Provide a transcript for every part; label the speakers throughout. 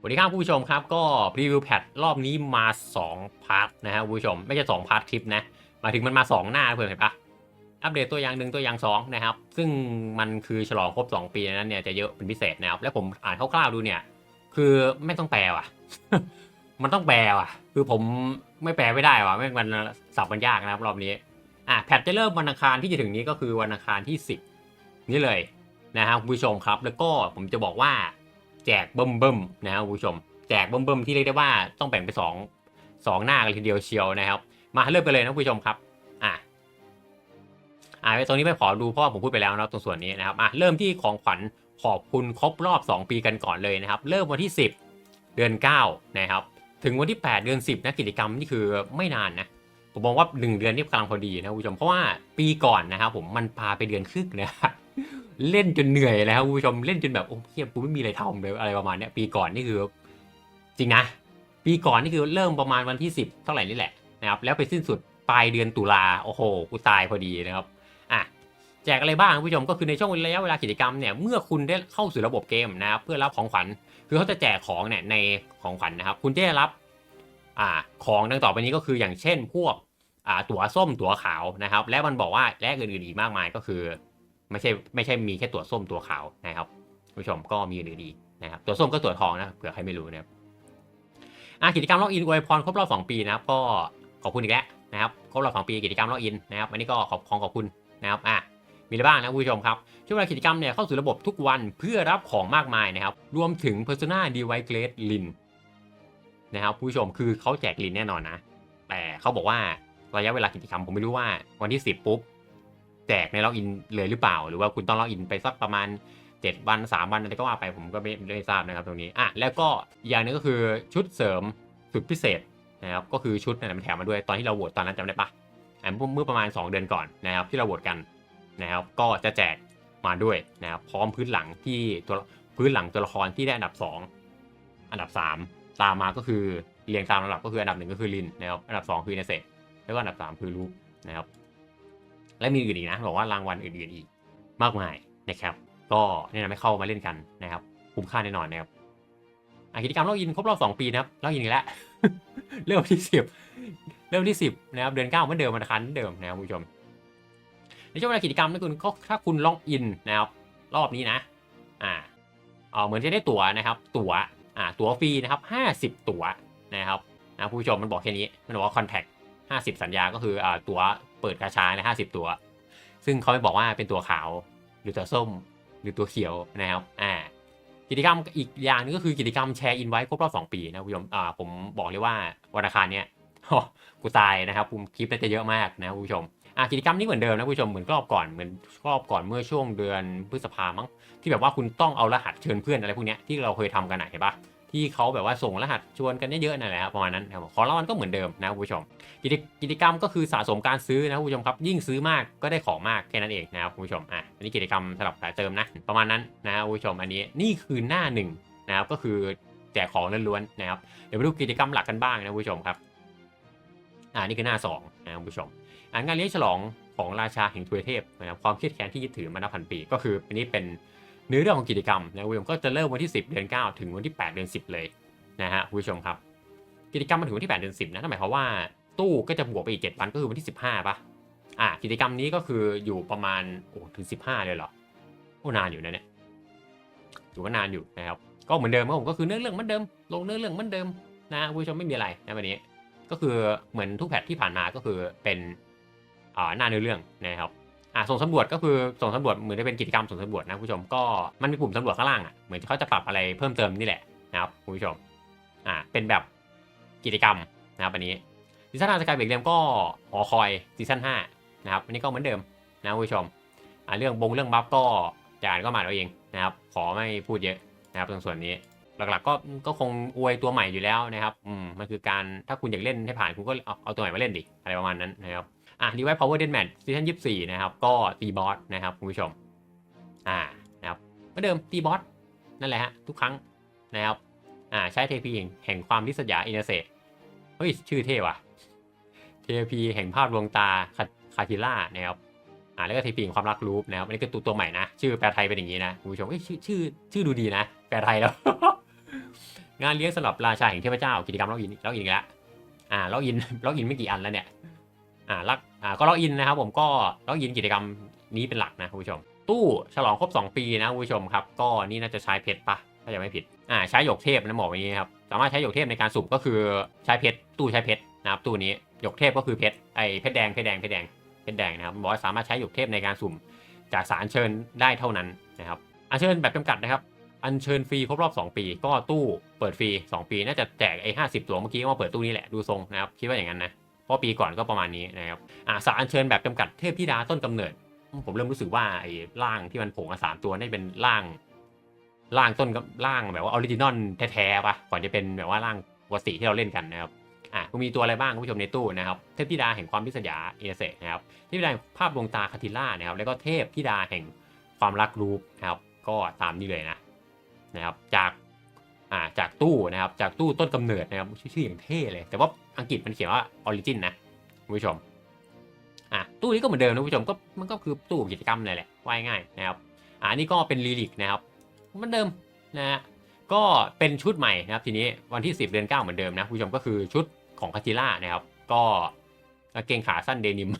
Speaker 1: สวัสดีครับผู้ชมครับก็รีวิวแพทรอบนี้มา 2 พาร์ทนะฮะผู้ชม ไม่ใช่ 2 พาร์ทคลิปนะหมายถึงมันมา 2 หน้าเพื่อนเห็นปะอัปเดตตัวอย่างหนึ่งตัวอย่าง 2 นะครับ ซึ่งมันคือฉลองครบ 2 ปีนั้นเนี่ยจะเยอะเป็นพิเศษนะครับ แล้วผมอ่านคร่าวๆดูเนี่ย คือไม่ต้องแปลว่ะ มันต้องแปลว่ะ คือผมไม่แปลไม่ได้ว่ะไม่มันสับมันยากนะครับรอบนี้อะแพทจะเริ่มวันอังคารที่จะถึงนี้ก็คือวันอังคารที่ 10 นี่เลยนะฮะคุณผู้ชมครับ แล้วก็ผมจะบอกว่า แจกเบิ่มๆนะครับคุณผู้ชม แจกเบิ่มๆที่เรียกได้ว่าต้องแบ่งเป็นสองสองหน้ากันทีเดียวเชียวนะครับ มาเริ่มกันเลยนะคุณผู้ชมครับ อะอ่าตรงนี้ไม่ขอดูเพราะว่าผมพูดไปแล้วนะตรงส่วนนี้นะครับอะเริ่มที่ของขวัญขอบคุณครบรอบ 2 ปีกันก่อนเลยนะครับ เริ่มวันที่ 10 เดือน 9 นะครับ ถึงวันที่ 8 เดือน 10นะกิจกรรมนี่คือไม่นานนะผมมองว่า 1 เดือนนี่กำลังพอดีนะคุณผู้ชมเพราะว่าปีก่อนนะครับผมมันพาไปเดือนครึ่งนะครับ เล่นจนเหนื่อยแล้วครับคุณผู้ชมเล่นจนแบบโอ้เฮียกูไม่มีอะไรทำเลยอะไรประมาณเนี้ยปีก่อนนี่คือ จริงนะ ปีก่อนนี่คือเริ่มประมาณวันที่ 10 เท่าไหร่นี่แหละนะครับแล้วไปสิ้นสุดปลายเดือนตุลาโอ้โหกูตายพอดีนะครับอะแจกอะไรบ้างคุณผู้ชมก็คือในช่วงระยะเวลากิจกรรมเนี่ยเมื่อคุณได้เข้าสู่ระบบเกมนะครับเพื่อรับของขวัญคือเขาจะแจกของเนี่ยในของขวัญนะครับ คุณจะได้รับอ่าของดังต่อไปนี้ก็คืออย่างเช่น พวกอ่าตั๋วส้มตั๋วขาวนะครับ และมันบอกว่าแลกอื่นๆอีกมากมายก็คือ ไม่ใช่ไม่ใช่มีแค่ตัวส้มตัวขาวนะครับผู้ชมก็มีอื่นอีกนะครับตัวส้มก็ตัวทองนะเผื่อใครไม่รู้นะครับอะกิจกรรมล็อกอินอวยพรครบรอบ2ปีนะครับก็ขอบคุณอีกแล้วนะครับครบรอบ2ปีกิจกรรมล็อกอินนะครับอันนี้ก็ขอบของขอบคุณนะครับอะมีอะไรบ้างนะผู้ชมครับ ช่วงเวลากิจกรรมเนี่ยเข้าสู่ระบบทุกวันเพื่อรับของมากมายนะครับ รวมถึง Persona Device Grade Lin นะครับผู้ชมคือเขาแจกลินแน่นอนนะ แต่เขาบอกว่าระยะเวลากิจกรรมผมไม่รู้ว่าวันที่ 10 ปุ๊บ แจกในล็อกอินเลยหรือเปล่า หรือว่าคุณต้องล็อกอินไปสักประมาณ 7 วัน 3 วันอะไรก็ว่าไปผมก็ไม่ไม่ทราบนะครับตรงนี้อะแล้วก็อย่างหนึงก็คือชุดเสริมสุดพิเศษนะครับก็คือชุดนี่มันแถมมาด้วยตอนที่เราโหวตตอนนั้นจำได้ปะอะเมื่อเมื่อประมาณ 2 เดือนก่อนนะครับที่เราโหวตกันนะครับก็จะแจกมาด้วยนะครับพร้อมพื้นหลังที่ตัวพื้นหลังตัวละครที่ได้อันดับ 2 อันดับ 3 ตามมาก็คือเรียงตามลำดับก็คืออันดับหนึ่งก็คือลินนะครับอันดับ 2 คือเนเซแล้วก็อันดับ 3 คือลูกนะครับ และมีอื่นอีกนะบอกว่ารางวัลอื่นๆอีกมากมายนะครับ ก็แนะนำให้เข้ามาเล่นกันนะครับ คุ้มค่าแน่นอนนะครับอะกิจกรรมล็อกอินครบรอบ2ปีนะครับล็อกอินอีกแล้วเริ่มที่10เริ่มที่10นะครับ เดือน9เหมือนเดิมวันอังคารเหมือนเดิมนะครับผู้ชม ในช่วงเวลากิจกรรมนะคุณก็ถ้าคุณล็อกอินนะครับ รอบนี้นะอ่าเออเหมือนจะได้ตั๋วนะครับ ตั๋วอ่าตั๋วฟรีนะครับ50ตั๋วนะครับนะผู้ชมมันบอกแค่นี้มันบอกว่าคอนแทค50สัญญาก็คืออ่าตั๋ว เปิดกาชานะ50ตั๋วซึ่งเขาไม่บอกว่าเป็นตัวขาว หรือตัวส้ม หรือตัวเขียวนะครับอ่ากิจกรรมอีกอย่างนึงก็คือกิจกรรมแชร์อินไว้ครบรอบ 2 ปีนะคุณผู้ชมอ่าผมบอกเลยว่าวันอังคารเนี้ยกูตายนะครับผมคลิปน่าจะเยอะมากนะคุณผู้ชมอะกิจกรรมนี้เหมือนเดิมนะคุณผู้ชมเหมือนรอบก่อนเหมือนรอบก่อนเมื่อช่วงเดือนพฤษภามั้งที่แบบว่าคุณต้องเอารหัสเชิญเพื่อนอะไรพวกเนี้ยที่เราเคยทำกันนเห็นปะ ที่เขาแบบว่าส่งรหัสชวนกันเยอะๆนั่นแหละครับประมาณนั้นครับของรางวัลก็เหมือนเดิมนะคุณผู้ชมกิจกรรมก็คือสะสมการซื้อนะคุณผู้ชมครับยิ่งซื้อมากก็ได้ของมากแค่นั้นเองนะครับคุณผู้ชมอะอันนี้กิจกรรมสำหรับสายเติมนะประมาณนั้นนะคุณผู้ชมอันนี้นี่คือหน้าหนึ่งนะครับก็คือแจกของล้วนๆนะครับเดี๋ยวไปดูกิจกรรมหลักกันบ้างนะคุณผู้ชมครับอ่านี่คือหน้าสองนะคุณผู้ชมอ่างานเลี้ยงฉลองของราชาแห่งทวยเทพนะครับความเครียดแค้นที่ยึดถือมานับพันปี ก็คืออันนี้เป็น เนื้อเรื่องของกิจกรรมนะคุณผู้ชมก็จะเริ่มวันที่ 10 เดือน 9 ถึงวันที่ 8 เดือน 10 เลยนะฮะคุณผู้ชมครับ กิจกรรมมันถึงวันที่ 8 เดือน 10 นะนั่นหมายความว่าตู้ก็จะบวกไปอีก7วันก็คือวันที่ 15ป่ะอะกิจกรรมนี้ก็คืออยู่ประมาณโอ้ถึง 15 เลยเหรอโอ้นานอยู่นะเนี่ยถือว่านานอยู่นะครับก็เหมือนเดิมครับผมก็คือเนื้อเรื่องเหมือนเดิม ลงเนื้อเรื่องเหมือนเดิมนะคุณผู้ชมไม่มีอะไรนะวันนี้ ก็คือเหมือนทุกแพทที่ผ่านมาก็คือเป็นอ่าหน้าเนื้อเรื่องนะครับ อ่าส่งสำรวจก็คือส่งสำรวจเหมือนจะเป็นกิจกรรมส่งสำรวจนะคุณผู้ชมก็มันมีปุ่มสำรวจข้างล่างอะเหมือนเขาจะปรับอะไรเพิ่มเติมนี่แหละนะครับคุณผู้ชมอ่าเป็นแบบกิจกรรมนะครับอันนี้ซีซั่นห้าสกายเบรกเรียมก็หอคอยซีซั่นห้านะครับอันนี้ก็เหมือนเดิมนะคุณผู้ชมอ่าเรื่องบงเรื่องบัฟก็จานก็มาเอาเองนะครับขอไม่พูดเยอะนะครับตรงส่วนนี้หลักๆก็ก็คงอวยตัวใหม่อยู่แล้วนะครับ อืม มันคือการถ้าคุณอยากเล่นให้ผ่านคุณก็เอาเอาตัวใหม่มาเล่นดิ อะไรประมาณนั้นนะครับ อะดีไว Power Dead Match ซีซั่นยี่สี่นะครับ ก็ตีบอสนะครับคุณผู้ชม อ่านะครับเหมือนเดิมตีบอสนั่นแหละฮะทุกครั้งนะครับ อ่าใช้เทพีแห่งความริษยาอินเซเฮ้ยชื่อเท่ว่ะเทพีแห่งภาพดวงตาคาคาทิล่านะครับอ่าแล้วก็เทพีแห่งความรักรูปนะครับอันนี้ก็ตัวตัวใหม่นะ ชื่อแปลไทยเป็นอย่างนี้นะคุณผู้ชมเฮ้ยชื่อชื่อชื่อดูดีนะ แปลไทยแล้ว งานเลี้ยงสำหรับราชาแห่งเทพเจ้ากิจกรรมล็อกอินล็อกอินแล้วอ่าล็อกอินล็อกอินไม่กี่อันแล้วเนี่ย อ่าลักอ่าก็ล็อกอินนะครับผมก็ล็อกอินกิจกรรมนี้เป็นหลักนะคุณผู้ชม ตู้ฉลองครบ 2 ปีนะคุณผู้ชมครับก็นี่น่าจะใช้เพชรปะถ้าจะไม่ผิดอ่าใช้หยกเทพนะบอกอย่างนี้ครับสามารถใช้หยกเทพในการสุ่มก็คือใช้เพชรตู้ใช้เพชรนะครับตู้นี้หยกเทพก็คือเพชรไอเพชรแดงเพชรแดงเพชรแดงเพชรแดงนะครับบอกว่าสามารถใช้หยกเทพในการสุ่มจากสารเชิญได้เท่านั้นนะครับอัญเชิญแบบจำกัดนะครับอัญเชิญฟรีครบรอบ 2 ปี ก็ตู้เปิดฟรี 2 ปี น่าจะแจกไอ้ห้าสิบตัวเมื่อกี้ก็มาเปิดตู้นี้แหละดูทรงนะครับคิดว่าอย่างนั้นนะ เพราะปีก่อนก็ประมาณนี้นะครับอ่าสารอัญเชิญแบบจำกัดเทพธิดาต้นกำเนิด ผมเริ่มรู้สึกว่าไอ้ร่างที่มันโผล่มาสามตัวนี่เป็นร่างร่างต้นกับร่างแบบว่าออริจินอลแท้ๆปะก่อนจะเป็นแบบว่าร่างปกติที่เราเล่นกันนะครับอะก็มีตัวอะไรบ้างคุณผู้ชมในตู้นะครับ เทพธิดาแห่งความพิศยาเอเซนะครับเทพธิดาภาพดวงตาคาติล่านะครับ แล้วก็เทพธิดาแห่งความรักรูปนะครับ ก็ตามนี้เลยนะนะครับ จาก อ่าจากตู้นะครับจากตู้ต้นกำเนิดนะครับชื่ออย่างเท่เลย แต่ว่าอังกฤษมันเขียนว่าออริจินนะคุณผู้ชมอะตู้นี้ก็เหมือนเดิมนะคุณผู้ชมก็มันก็คือตู้กิจกรรมเลยแหละว่ายง่ายนะครับอ่านี่ก็เป็นลีลิกนะครับเหมือนเดิมนะฮะก็เป็นชุดใหม่นะครับทีนี้วันที่ 10 เดือน 9 เหมือนเดิมนะคุณผู้ชมก็คือชุดของคาติล่านะครับ ก็กางเกงขาสั้นเดนิม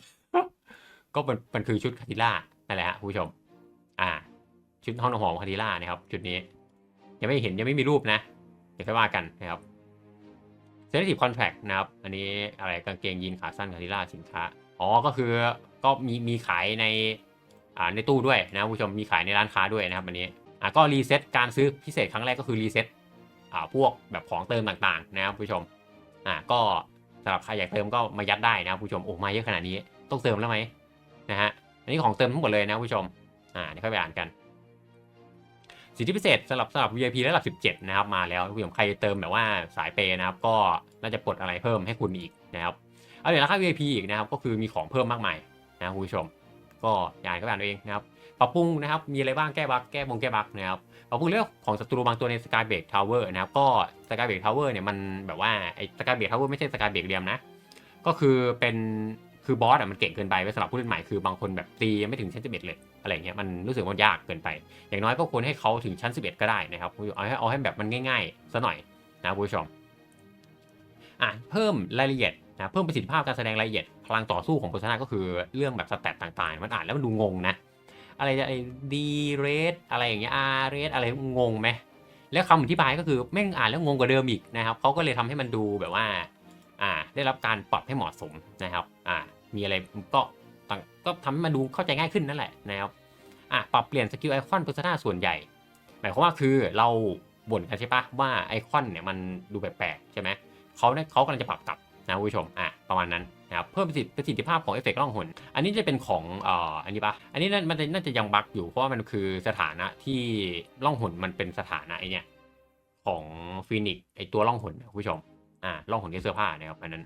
Speaker 1: ก็มันมันคือชุดคาติล่านั่นแหละฮะคุณผู้ชม อ่า ชุดห้องหอมคาติล่านะครับ ชุดนี้ ยังไม่เห็นยังไม่มีรูปนะ เดี๋ยวค่อยว่ากันนะครับเซน i ิ i v e contract นะครับ อันนี้อะไรกางเกงยีนขาสั้นคาติล่าสินค้า อ๋อ ก็คือก็มีมีขายในอ่าในตู้ด้วยนะผู้ชมมีขายในร้านค้าด้วยนะครับอันนี้อ่าก็รีเซ็ตการซื้อพิเศษครั้งแรกก็คือรีเซ็ตอ่าพวกแบบของเติมต่างๆ นะครับผู้ชมอ่าก็สำหรับใครอยากเติมก็มายัดได้นะครับผู้ชมโอ้มาเยอะขนาดนี้ต้องเติมแล้วไหมนะฮะอันนี้ของเติมทั้งหมดเลยนะผู้ชมอ่าเดี๋ยวค่อยไปอ่านกัน สิทธิพิเศษสำหรับสำหรับ VIP ระดับ 17 นะครับมาแล้วคุณผู้ชมใครเติมแบบว่าสายเปย์นะครับ ก็น่าจะปลดอะไรเพิ่มให้คุณอีกนะครับเอาเดี๋ยวราคา VIP อีกนะครับ ก็คือมีของเพิ่มมากมายนะคุณผู้ชม ก็อย่านก็อ่านเอาเองนะครับปรับปรุงนะครับมีอะไรบ้างแก้บั๊กแก้บงแก้บั๊กนะครับปรับปรุงเรื่องของศัตรูบางตัวใน Sky Break Tower นะครับก็ Sky Break Tower เนี่ยมันแบบว่าไอ้ Sky Break Tower ไม่ใช่ Sky Break เรียมนะก็คือเป็นคือบอสอะมันเก่งเกินไปไว้สำหรับผู้เล่นใหม่คือบางคนแบบตียังไม่ถึงชั้น11เลย อะไรเงี้ยมันรู้สึกว่ายากเกินไป อย่างน้อยก็ควรให้เขาถึงชั้น 11 ก็ได้นะครับเอาให้เอาให้แบบมันง่ายๆซะหน่อยนะคุณผู้ชมอะเพิ่มรายละเอียดนะเพิ่มประสิทธิภาพการแสดงรายละเอียดพลังต่อสู้ของโฆษณาก็คือเรื่องแบบสแตตต่างๆ มันอ่านแล้วมันดูงงนะอะไรจะไอ้ดีเรสอะไรอย่างเงี้ยอาร์เรสอะไรงงไหมแล้วคำอธิบายก็คือแม่งอ่านแล้วงงกว่าเดิมอีกนะครับเขาก็เลยทำให้มันดูแบบว่าอ่าได้รับการปรับให้เหมาะสมนะครับอ่ามีอะไรก็ ก็ทำให้มันดูเข้าใจง่ายขึ้นนั่นแหละนะครับอะปรับเปลี่ยนสกิลไอคอน p พ r s o n a ส่วนใหญ่ หมายความว่าคือเราบ่นกันใช่ปะว่าไอคอนเนี่ยมันดูแปลกๆใช่ไหมเขาเนี่ยเขากำลังจะปรับกลับนะคุณผู้ชมอะประมาณนั้นนะครับเพิ่มประสิทธิประสิทธิภาพของเอฟเฟกต์ล่องหน อันนี้จะเป็นของอ่ออันนี้ปะอันนี้น่ามันจะน่าจะยังบั๊กอยู่เพราะว่ามันคือสถานะที่ล่องหนมันเป็นสถานะไอเนี่ยของฟีนิกไอตัวล่องหนนคุณผู้ชมอ่าล่องหนที่เสื้อผ้านะครับอันนั้น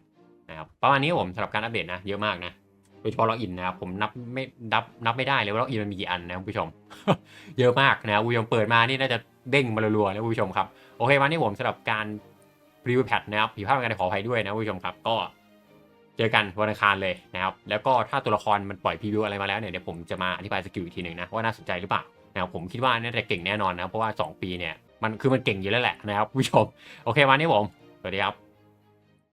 Speaker 1: นะครับประมาณนี้ผมสำหรับการอัปเดตนะเยอะมากนะ โดยเฉพาะล็อกอินนะครับผมนับไม่นับนับไม่ได้เลยว่าล็อกอินมันมีกี่อันนะคุณผู้ชม เยอะมากนะคุณผู้ชมเปิดมานี่น่าจะเด้งมารัวๆนะคุณผู้ชมครับโอเควันนี้ผมสำหรับการรีวิวแพทนะครับผิดพลาดกันขออภัยด้วยนะคุณผู้ชมครับก็เจอกันวันอังคารเลยนะครับแล้วก็ถ้าตัวละครมันปล่อยพรีวิวอะไรมาแล้วเนี่ยเดี๋ยวผมจะมาอธิบายสกิลอีกทีหนึ่งนะว่าน่าสนใจหรือเปล่านะครับผมคิดว่าน่าจะเก่งแน่นอนนะเพราะว่า 2 ปีเนี่ยมันคือมันเก่งอยู่แล้วแหละนะครับคุณผู้ชม โอเควันนี้ผม สวัสดีครับ